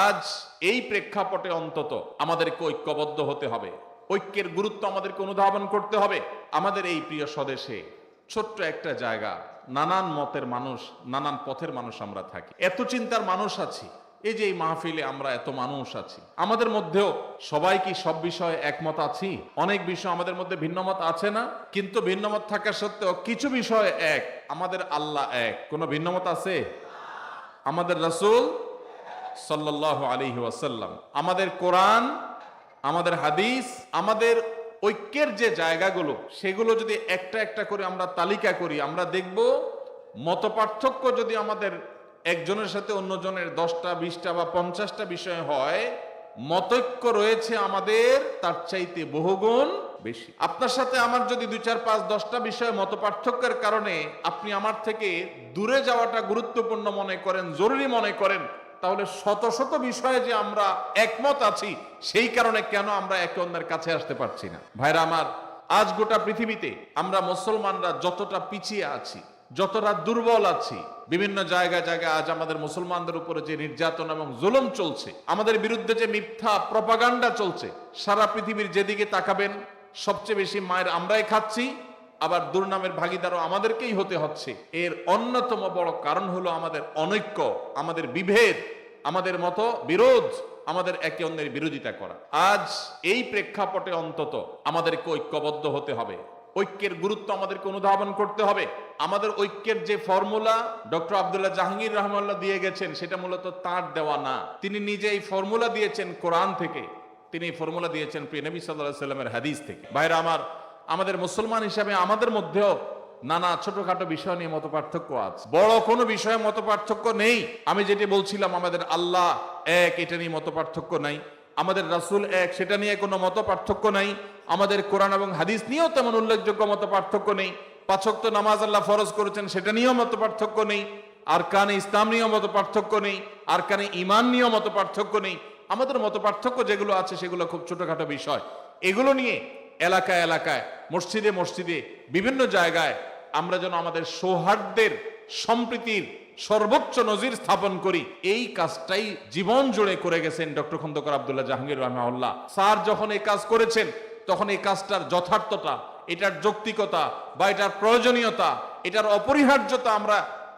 আজ এই প্রেক্ষাপটে অন্তত আমাদেরকে ঐক্যবদ্ধ হতে হবে। ঐক্যের গুরুত্ব আমাদেরকে অনুধাবন করতে হবে। আমাদের এই প্রিয় স্বদেশে ছোট্ট একটা জায়গা, নানান মতের মানুষ, নানান পথের মানুষ আমরা থাকি। এত চিন্তার মানুষ আছি এই যে এই মাহফিলে আমরা এত মানুষ আছি। আমাদের মধ্যেও সবাই কি সব বিষয়ে একমত আছি? অনেক বিষয় আমাদের মধ্যে ভিন্নমত আছে না? কিন্তু ভিন্নমত থাকা সত্ত্বেও কিছু বিষয়ে এক, আমাদের আল্লাহ এক। কোনো ভিন্নমত আছে? আমাদের রাসূল সাল্লাল্লাহু আলাইহি ওয়াসাল্লাম। আমাদের কোরআন, আমাদের হাদিস, আমাদের ঐক্যের যে জায়গাগুলো, সেগুলো যদি একটা একটা করে আমরা তালিকা করি, আমরা দেখব মত পার্থক্য যদি আমাদের একজনের সাথে অন্যজনের দশটা, বিশটা বা পঞ্চাশটা বিষয় হয়, মতৈক্য রয়েছে আমাদের, তার চাইতে বহুগুণ বেশি। আপনার সাথে আমার যদি দুই, চার, পাঁচ, দশটা বিষয়ে মত পার্থক্যের কারণে আপনি আমার থেকে দূরে যাওয়াটা গুরুত্বপূর্ণ মনে করেন, জরুরি মনে করেন তাহলে শত শত বিষয়ে যে আমরা একমত আছি, সেই কারণে কেন আমরা একে অন্যের কাছে আসতে পারছি না? ভাইরা আমার, আজ গোটা পৃথিবীতে আমরা মুসলমানরা যতটা পিছিয়ে আছি, যতটা দুর্বল আছি, বিভিন্ন জায়গায় জায়গায় আজ আমাদের মুসলমানদের উপরে যে নির্যাতন এবং জুলুম চলছে, আমাদের বিরুদ্ধে যে মিথ্যা প্রপাগান্ডা চলছে, সারা পৃথিবীর যেদিকে তাকাবেন, সবচেয়ে বেশি মায়ের আমরাই খাচ্ছি আবার দুর্নামের ভাগিদারও আমাদেরকেই হতে হচ্ছে। এর অন্যতম বড় কারণ হলো আমাদের অনৈক্য, আমাদের বিভেদ, আমাদের মতো বিরোধ, আমাদের একে অন্যের বিরোধিতা করা। আজ এই প্রেক্ষাপটে অন্তত আমাদেরকে ঐক্যবদ্ধ হতে হবে। ঐক্যের গুরুত্ব আমাদেরকে অনুধাবন করতে হবে। আমাদের ঐক্যের যে ফর্মুলা ডক্টর আব্দুল্লাহ জাহাঙ্গীর রহমাল্লাহ দিয়ে গেছেন, সেটা মূলত তার দেওয়া না। তিনি নিজে এই ফর্মুলা দিয়েছেন কোরআন থেকে। তিনি এই ফর্মুলা দিয়েছেন প্রিয় নবী সাল্লাহ সাল্লামের হাদিস থেকে। বাইরে আমার আমাদের মুসলমান হিসাবে আমাদের মধ্যেও নানা ছোটখাটো বিষয় নিয়ে মত পার্থক্য আছে। বড় কোনো বিষয়ে মত পার্থক্য নেই। আমি যেটি বলছিলাম, আমাদের আল্লাহ এক, এটা নিয়ে মত পার্থক্য নাই। আমাদের রাসূল এক, সেটা নিয়ে কোনো মত পার্থক্য নাই। আমাদের কোরআন এবং হাদিস নিয়েও তেমন উল্লেখযোগ্য মত পার্থক্য নেই পাঁচক্ত নামাজ আল্লাহ ফরজ করেছেন, সেটা নিয়েও মত পার্থক্য নেই। আর কানে ইসলাম নিয়েও মত পার্থক্য নেই। আর কানে ইমান নিয়েও মত পার্থক্য নেই। আমাদের মত পার্থক্য যেগুলো আছে, সেগুলো খুব ছোটখাটো বিষয়। এগুলো নিয়ে এলাকায় এলাকায়, মসজিদে মসজিদে, বিভিন্ন জায়গায় আমরা যেন আমাদের সৌহার্দ্যের সম্প্রীতির সর্বোচ্চ নজির স্থাপন করি। এই কাজটাই জীবন জুড়ে করে গেছেন ডক্টর খন্দকার আব্দুল্লাহ জাহাঙ্গীর রহমাউল্লাহ স্যার যখন এই কাজ করেছেন, তখন এই কাজটার যথার্থতা, এটার যৌক্তিকতা বা এটার প্রয়োজনীয়তা, এটার অপরিহার্যতা আমরা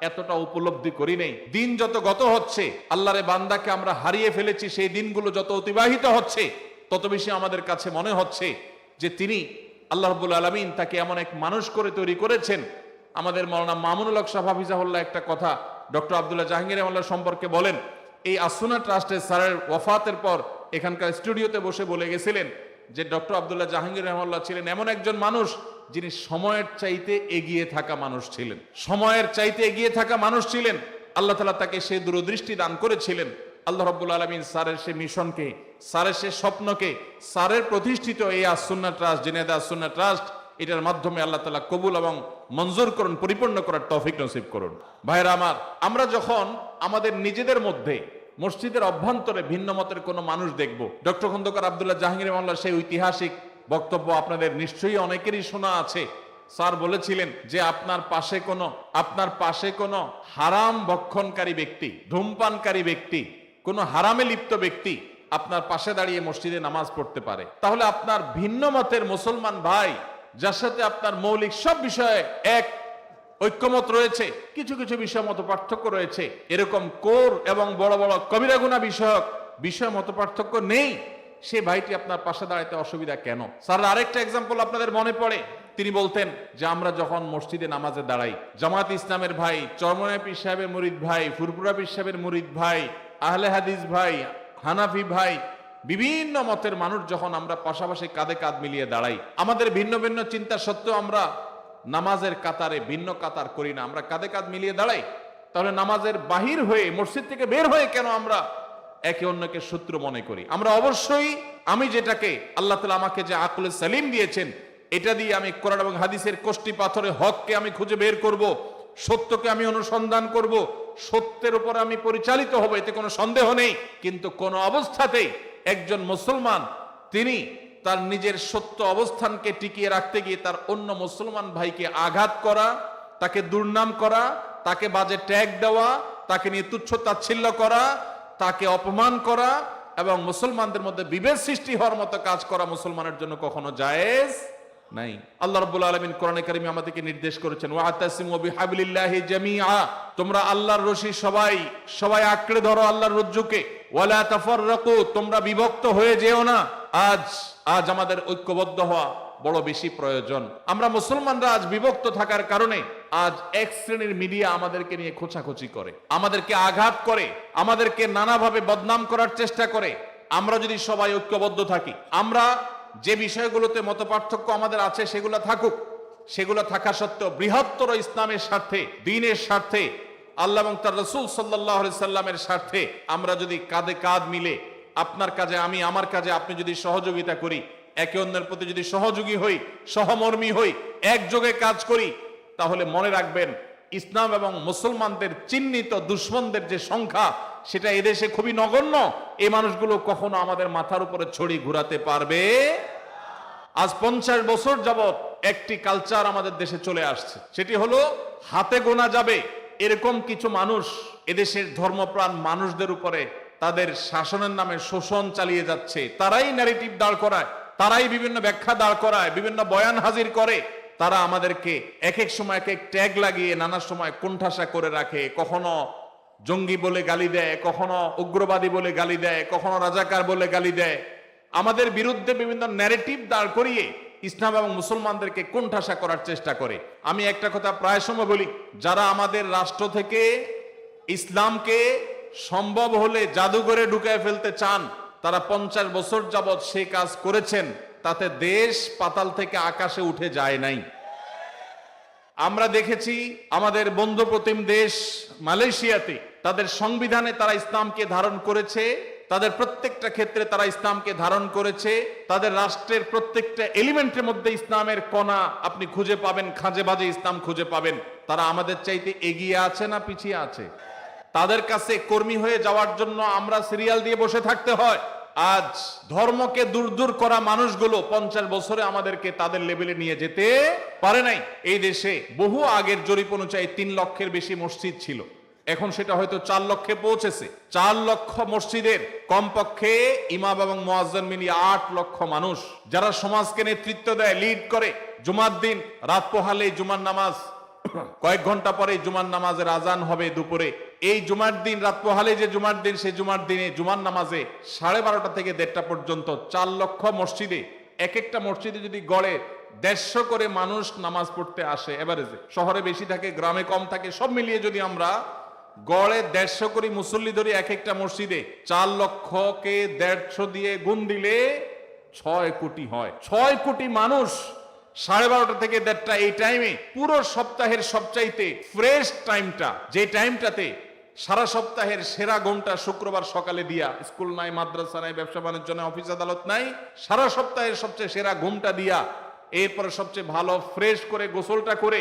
এতটা উপলব্ধি করি নেই। দিন যত গত হচ্ছে, আল্লাহরে বান্দাকে আমরা হারিয়ে ফেলেছি, সেই দিনগুলো যত অতিবাহিত হচ্ছে, তত বেশি আমাদের কাছে মনে হচ্ছে যে তিনি আল্লাহ রব্বুল আলমিন তাকে এমন এক মানুষ করে তৈরি করেছেন। আমাদের মৌলানা মামুনুল হক সাফা হাফিজাহুল্লাহ একটা কথা ডক্টর আবদুল্লাহ জাহাঙ্গীর রহমাল্লাহ সম্পর্কে বলেন, এই আসুনা ট্রাস্টের স্যারের ওফাতের পর এখানকার স্টুডিওতে বসে বলে গেছিলেন যে ডক্টর আব্দুল্লাহ জাহাঙ্গীর রহমাল্লাহ ছিলেন এমন একজন মানুষ যিনি সময়ের চাইতে এগিয়ে থাকা মানুষ ছিলেন। সময়ের চাইতে এগিয়ে থাকা মানুষ ছিলেন। আল্লাহ তালা তাকে সে দূরদৃষ্টি দান করেছিলেন। আল্লাহ রব্বুল আলমিন স্যারের সে মিশনকে স্যারের সে স্বপ্নকে স্যারের প্রতিষ্ঠিত এই আসুন্না ট্রাস্ট জেনেদা আসুন্না ট্রাস্ট, এটার মাধ্যমে আল্লাহ তালা কবুল এবং মঞ্জুর করুন, পরিপূর্ণ করার তৌফিক নসিব করুন। ভাইরা আমার, আমরা যখন আমাদের নিজেদের মধ্যে মসজিদের অভ্যন্তরে ভিন্ন মতের কোনো মানুষ দেখব, ডক্টর খন্দকার আব্দুল্লাহ জাহাঙ্গীর মাল্লা সেই ঐতিহাসিক বক্তব্য আপনাদের নিশ্চয়ই অনেকেরই শোনা আছে। স্যার বলেছিলেন যে আপনার পাশে কোনো, আপনার পাশে কোনো হারাম ভক্ষণকারী ব্যক্তি, ধূমপানকারী ব্যক্তি কোনো হারামে লিপ্ত ব্যক্তি আপনার পাশে দাঁড়িয়ে মসজিদে নামাজ পড়তে পারে। তাহলে আপনার ভিন্ন মতের মুসলমান ভাই, যার সাথে আপনার মৌলিক সব বিষয়ে এক ঐক্যমত রয়েছে, কিছু কিছু বিষয় মত পার্থক্য রয়েছে, এরকম কোর এবং বড় বড় কবিরা গুণা বিষয়ক বিষয় মত পার্থক্য নেই, সে ভাইটি আপনার পাশে দাঁড়াইতে অসুবিধা কেন? স্যার, আরেকটা এক্সাম্পল আপনাদের মনে পড়ে। তিনি বলতেন যে, আমরা যখন মসজিদে নামাজে দাঁড়াই জামাত ইসলামের ভাই চরমনায় পীর সাহেবের মুরিদ ভাই ফুরপুরা পীর সাহেবের মুরিদ ভাই আহলে হাদিস ভাই, হানাফি ভাই, বিভিন্ন মতের মানুষ যখন আমরা পাশাপাশি কাঁধে কাঁধ মিলিয়ে দাঁড়াই, আমাদের ভিন্ন ভিন্ন চিন্তা সত্ত্বেও আমরা নামাজের কাতারে ভিন্ন কাতার করি না, আমরা কাঁধে কাঁধ মিলিয়ে দাঁড়াই, তাহলে নামাজের বাহির হয়ে, মসজিদ থেকে বের হয়ে কেন আমরা একে অন্যকে শত্রু মনে করি? আমরা অবশ্যই, আমি যেটাকে আল্লাহ তালা আমাকে যে আকুল সালিম দিয়েছেন, এটা দিয়ে আমি কোরআন এবং হাদিসের কোষ্টি পাথরে হককে আমি খুঁজে বের করব, সত্যকে আমি অনুসন্ধান করব সত্যের উপর আমি পরিচালিত হব, এতে কোনো সন্দেহ নেই। কিন্তু কোন অবস্থাতেই একজন মুসলমান, তিনি তার নিজের সত্য অবস্থানকে টিকিয়ে রাখতে গিয়ে তার অন্য মুসলমান ভাইকে আঘাত করা, তাকে দুর্নাম করা, তাকে বাজে ট্যাগ দেওয়া, তাকে নিয়ে তুচ্ছ তাচ্ছিল্য করা, তাকে অপমান করা এবং মুসলমানদের মধ্যে বিভেদ সৃষ্টি হওয়ার মতো কাজ করা মুসলমানের জন্য কখনো জায়েজ নাই। আল্লাহ রাব্বুল আলামিন কোরআনে কারিমে আমাদেরকে নির্দেশ করেছেন ওয়াতাসিমু বিহাবলিল্লাহি জামিআ। তোমরা আল্লাহর রশি সবাই সবাই আঁকড়ে ধরো আল্লাহর রজ্জুকে। ওয়ালা তাফাররাকু, তোমরা বিভক্ত হয়ে যেও না। আজ আজ আমাদের ঐক্যবদ্ধ হওয়া বড় বেশি প্রয়োজন। আমরা মুসলমানরা আজ বিভক্ত থাকার কারণে আজ এক শ্রেণির মিডিয়া আমাদেরকে নিয়ে খোঁচাখুচি করে, আমাদেরকে আঘাত করে, আমাদেরকে নানাভাবে বদনাম করার চেষ্টা করে। আমরা যদি সবাই ঐক্যবদ্ধ থাকি, আমরা যে বিষয়গুলোতে মত আমাদের আছে, সেগুলো থাকুক। সেগুলো থাকা সত্ত্বেও বৃহত্তর ইসলামের স্বার্থে, দিনের স্বার্থে, আল্লাহ এবং তার রসুল সাল্লাহ সাল্লামের স্বার্থে আমরা যদি কাঁধে কাঁধ মিলে আপনার কাজে, আমি আমার কাজে আপনি যদি সহযোগিতা করি, একে অন্যের প্রতি যদি সহযোগী হই, সহমর্মী হই, একযোগে কাজ করি, তাহলে মনে রাখবেন, ইসলাম এবং মুসলমানদের চিহ্নিত দুশ্মনদের যে সংখ্যা সেটা এদেশে খুবই নগণ্য। এই মানুষগুলো কখনো আমাদের মাথার উপরে ছড়ি ঘুরাতে পারবে? আজ পঞ্চাশ বছর যাবৎ একটি কালচার আমাদের দেশে চলে আসছে। সেটি হলো, হাতে গোনা যাবে। এরকম কিছু মানুষ এদেশের ধর্মপ্রাণ মানুষদের উপরে তাদের শাসনের নামে শোষণ চালিয়ে যাচ্ছে। তারাই ন্যারেটিভ দাঁড় করায়, তারাই বিভিন্ন ব্যাখ্যা দাঁড় করায়, বিভিন্ন বয়ান হাজির করে। তারা আমাদেরকে এক এক সময় এক এক ট্যাগ লাগিয়ে নানা সময় কোণঠাসা করে রাখে। কখনো জঙ্গি বলে গালি দেয়, কখনো উগ্রবাদী বলে গালি দেয়, কখনো রাজাকার বলে গালি দেয়। আমাদের বিরুদ্ধে বিভিন্ন ন্যারেটিভ দাঁড় করিয়ে ইসলাম এবং মুসলমানদেরকে কোণঠাসা করার চেষ্টা করে। আমি একটা কথা প্রায় সময় বলি, যারা আমাদের রাষ্ট্র থেকে ইসলামকে সম্ভব হলে জাদুঘরে ঢুকায় ফেলতে চান, তারা পঞ্চাশ বছর যাবৎ সে কাজ করেছেন, তাতে দেশ পাতাল থেকে আকাশে উঠে যায় নাই। আমরা দেখেছি আমাদের বন্ধু প্রতিম দেশ মালয়েশিয়াতে তাদের সংবিধানে তারা ইসলামকে ধারণ করেছে, তাদের প্রত্যেকটা ক্ষেত্রে তারা ইসলামকে ধারণ করেছে, তাদের রাষ্ট্রের প্রত্যেকটা এলিমেন্টের মধ্যে ইসলামের কণা আপনি খুঁজে পাবেন, খাঁজে বাজে ইসলাম খুঁজে পাবেন। তারা আমাদের চাইতে এগিয়ে আছে না পিছিয়ে আছে? তাদের কাছে কর্মী হয়ে যাওয়ার জন্য আমরা সিরিয়াল দিয়ে বসে থাকতে হয়। আজ ধর্মকে দূর দূর করা মানুষগুলো পঞ্চাশ বছরে আমাদেরকে তাদের লেভেলে নিয়ে যেতে পারে নাই। এই দেশে বহু আগের জরিপ অনুযায়ী তিন লক্ষের বেশি মসজিদ ছিল। এখন সেটা হয়তো চার লক্ষে পৌঁছেছে। চার লক্ষ মসজিদের কমপক্ষে ইমাম এবং মোয়াজ্জেন মিলিয়ে আট লক্ষ মানুষ যারা সমাজকে নেতৃত্ব দেয় লিড করে। জুমার দিন রাত পোহালে জুমার নামাজ, কয়েক ঘণ্টা পরে জুমার নামাজের আজান হবে দুপুরে। এই জুমার দিন, রাত পোহালে যে জুমার দিন, সেই জুমার দিনে জুমার নামাজে সাড়ে বারোটা থেকে দেড়টা পর্যন্ত চার লক্ষ মসজিদে, এক একটা মসজিদে যদি গড়ে দেড়শো করে মানুষ নামাজ পড়তে আসে এভারেজে শহরে বেশি থাকে, গ্রামে কম থাকে, সব মিলিয়ে যদি আমরা গড়ে দেড়শো করে মুসল্লি ধরি এক একটা মসজিদে চার লক্ষকে দেড়শো দিয়ে গুণ দিলে ছয় কোটি হয়। ছয় কোটি মানুষ সাড়ে বারোটা থেকে দেড়টা এই টাইমে পুরো সপ্তাহের সবচাইতে ফ্রেশ টাইমটা যে টাইমটাতে সারা সপ্তাহের সেরা ঘণ্টা শুক্রবার সকালে দিয়া স্কুল নাই, মাদ্রাসা নাই, ব্যবসা বাণিজ্য নাই অফিস আদালত নাই, সারা সপ্তাহের সবচেয়ে সেরা ঘুমটা দিয়া এরপরে সবচেয়ে ভালো ফ্রেশ করে গোসলটা করে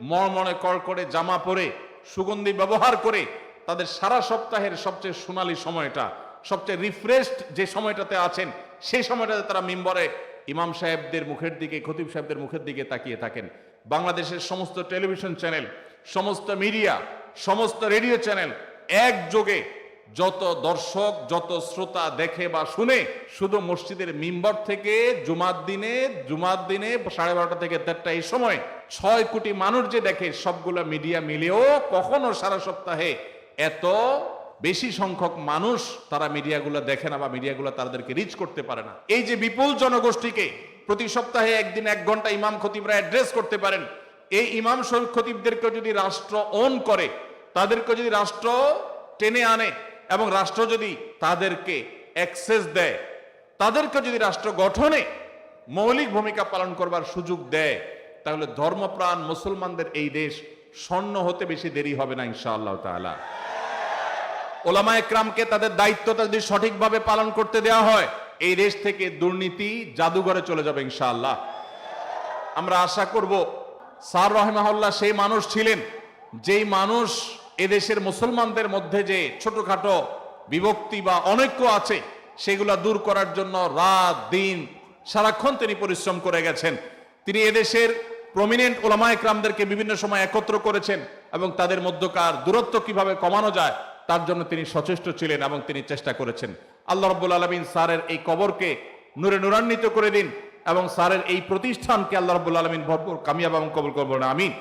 মনে কর করে জামা পরে সুগন্ধি ব্যবহার করে তাদের সারা সপ্তাহের সবচেয়ে সোনালি সময়টা, সবচেয়ে রিফ্রেশড যে সময়টাতে আছেন, সেই সময়টাতে তারা মেম্বরে ইমাম সাহেবদের মুখের দিকে, খতিব সাহেবদের মুখের দিকে তাকিয়ে থাকেন। বাংলাদেশের সমস্ত টেলিভিশন চ্যানেল, সমস্ত মিডিয়া, সমস্ত রেডিও চ্যানেল একযোগে যত দর্শক, যত শ্রোতা দেখে বা শুনে, শুধু মসজিদের মিম্বর থেকে জুমার দিনে জুমার দিনে সাড়ে বারোটা থেকে দেড়টা এই সময় ছয় কোটি মানুষ যে দেখে, সবগুলো মিডিয়া মিলেও কখনো সারা সপ্তাহে এত বেশি সংখ্যক মানুষ তারা মিডিয়াগুলো দেখে না বা মিডিয়াগুলো তাদেরকে রিচ করতে পারে না। এই যে বিপুল জনগোষ্ঠীকে প্রতি সপ্তাহে একদিন এক ঘণ্টা ইমাম খতিবরা অ্যাড্রেস করতে পারেন, এই ইমাম খতিবদেরকে যদি রাষ্ট্র অন করে তাদেরকে যদি রাষ্ট্র টেনে আনে এবং রাষ্ট্র যদি তাদেরকে অ্যাক্সেস দেয়, তাদেরকে যদি রাষ্ট্র গঠনে মৌলিক ভূমিকা পালন করবার সুযোগ দেয়, তাহলে ধর্মপ্রাণ মুসলমানদের এই দেশ স্বর্ণ হতে বেশি দেরি হবে না, ইনশাআল্লাহ তাআলা। ওলামা একরামকে তাদের দায়িত্বটা যদি সঠিকভাবে পালন করতে দেওয়া হয়, এই দেশ থেকে দুর্নীতি জাদুঘরে চলে যাবে, ইনশাআল্লাহ। আমরা আশা করব, স্যার রহমাহুল্লাহ সেই মানুষ ছিলেন, যেই মানুষ এদেশের মুসলমানদের মধ্যে যে ছোটখাটো বিভক্তি বা অনৈক্য আছে, সেগুলা দূর করার জন্য রাত দিন সারাক্ষণ তিনি পরিশ্রম করে গেছেন। তিনি এদেশের প্রমিনেন্ট ওলামা একরামদেরকে বিভিন্ন সময় একত্র করেছেন এবং তাদের মধ্যকার দূরত্ব কীভাবে কমানো যায়, তার জন্য তিনি সচেষ্ট ছিলেন এবং তিনি চেষ্টা করেছেন। আল্লাহ রব্বুল আলমিন স্যারের এই কবরকে নূরে নূরান্বিত করে দিন এবং স্যারের এই প্রতিষ্ঠানকে আল্লাহ রব্বুল আলমিন ভরপুর, কামিয়াব এবং কবুল করবেন। আমিন।